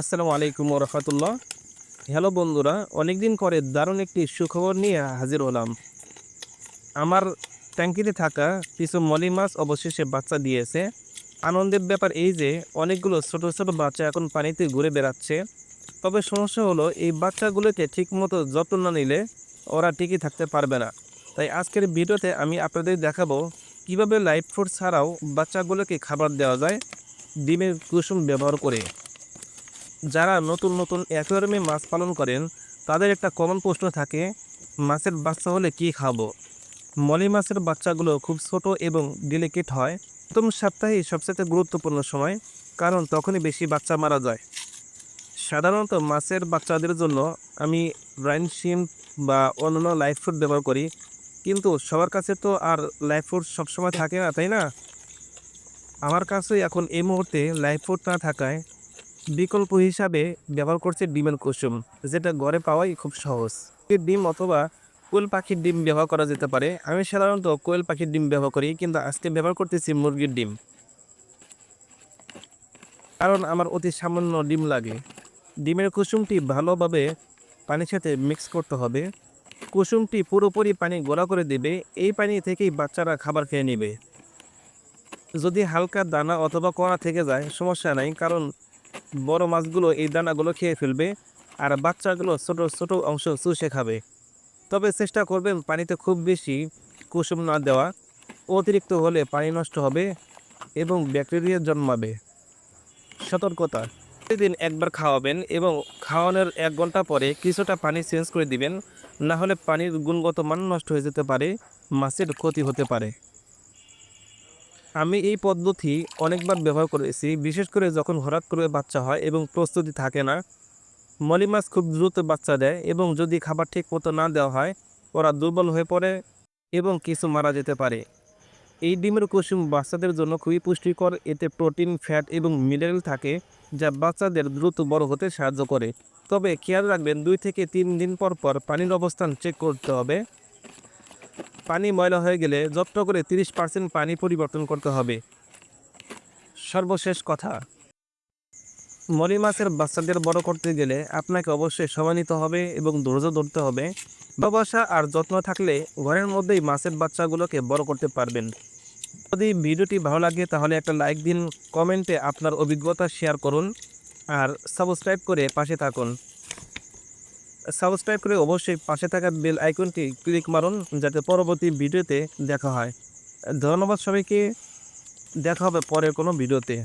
আসসালামু আলাইকুম রহমতুল্লাহ। হ্যালো বন্ধুরা, অনেকদিন পরে দারুণ একটি সুখবর নিয়ে হাজির হলাম। আমার ট্যাঙ্কিতে থাকা কিছু মলি মাছ অবশেষে বাচ্চা দিয়েছে। আনন্দের ব্যাপার এই যে, অনেকগুলো ছোট ছোট বাচ্চা এখন পানিতে ঘুরে বেড়াচ্ছে। তবে সমস্যা হলো, এই বাচ্চাগুলোকে ঠিকমতো যত্ন না নিলে ওরা টিকে থাকতে পারবে না। তাই আজকের ভিডিওতে আমি আপনাদের দেখাবো, কীভাবে লাইফ ফুড ছাড়াও বাচ্চাগুলোকে খাবার দেওয়া যায়, ডিমের কুসুম ব্যবহার করে। যারা নতুন নতুন অ্যাকোয়ারিয়ামে মাছ পালন করেন, তাদের একটা কমন প্রশ্ন থাকে, মাছের বাচ্চা হলে কি খাব? মলি মাছের বাচ্চাগুলো খুব ছোট এবং ডেলিকেট হয়। প্রথম সপ্তাহে সবচেয়ে গুরুত্বপূর্ণ সময়, কারণ তখনই বেশি বাচ্চা মারা যায়। সাধারণত মাছের বাচ্চাদের জন্য আমি ব্রাইন শিম বা অন্যান্য লাইফ ফুড ব্যবহার করি, কিন্তু সবার কাছে তো আর লাইফ ফুড সবসময় থাকে না, তাই না? আমার কাছে এখন এই মুহূর্তে লাইফ ফুড না থাকায় বিকল্প হিসাবে ব্যবহার করছে ডিমের কুসুম, যেটা ঘরে পাওয়াই খুব সহজ। ডিম অথবা কোয়েল পাখির ডিম ব্যবহার করা যেতে পারে। আমি সাধারণত কোয়েল পাখির ডিম ব্যবহার করি, কিন্তু আজকে ব্যবহার করতেছি মুরগির ডিম। কারণ আমার অতি সামান্য ডিম লাগে। ডিমের কুসুমটি ভালোভাবে পানির সাথে মিক্স করতে হবে। কুসুমটি পুরোপুরি পানি গোলা করে দেবে। এই পানি থেকেই বাচ্চারা খাবার খেয়ে নেবে। যদি হালকা দানা অথবা কড়া থেকে যায়, সমস্যা নাই, কারণ বড় মাছগুলো এই দানাগুলো খেয়ে ফেলবে আর বাচ্চাগুলো ছোট ছোট অংশ চুষে খাবে। তবে চেষ্টা করবেন পানিতে খুব বেশি কুসুম না দেওয়া। অতিরিক্ত হলে পানি নষ্ট হবে এবং ব্যাকটেরিয়া জন্মাবে। সতর্কতা। প্রতিদিন একবার খাওয়াবেন এবং খাওয়ানোর এক ঘণ্টা পরে কিছুটা পানি চেঞ্জ করে দিবেন। না হলে পানির গুণগত মান নষ্ট হয়ে যেতে পারে, মাছের ক্ষতি হতে পারে। আমি এই পদ্ধতি অনেকবার ব্যবহার করেছি, বিশেষ করে যখন হঠাৎ করে বাচ্চা হয় এবং প্রস্তুতি থাকে না। মলি মাছ খুব দ্রুত বাচ্চা দেয় এবং যদি খাবার ঠিক মতো না দেওয়া হয়, ওরা দুর্বল হয়ে পড়ে এবং কিছু মারা যেতে পারে। এই ডিমের কুসুম বাচ্চাদের জন্য খুবই পুষ্টিকর, এতে প্রোটিন, ফ্যাট এবং মিনারেল থাকে, যা বাচ্চাদের দ্রুত বড় হতে সাহায্য করে। তবে খেয়াল রাখবেন, দুই থেকে তিন দিন পর পর পানির অবস্থান চেক করতে হবে। পানি ময়লা হয়ে গেলে যত্ন করে তিরিশ পার্সেন্ট পানি পরিবর্তন করতে হবে। সর্বশেষ কথা মরি মাছের বাচ্চাদের বড় করতে গেলে আপনাকে অবশ্যই সময় নিতে হবে এবং ধৈর্য ধরতে হবে। ভালোবাসা আর যত্ন থাকলে ঘরের মধ্যেই মাছের বাচ্চাগুলোকে বড় করতে পারবেন। যদি ভিডিওটি ভালো লাগে তাহলে একটা লাইক দিন, কমেন্টে আপনার অভিজ্ঞতা শেয়ার করুন আর সাবস্ক্রাইব করে পাশে থাকুন। সাবস্ক্রাইব করে অবশ্যই পাশে থাকা বেল আইকনটি ক্লিক মারুন যাতে পরবর্তী ভিডিওতে দেখা হয়। ধন্যবাদ সবাইকে। দেখা হবে পরের কোনো ভিডিওতে।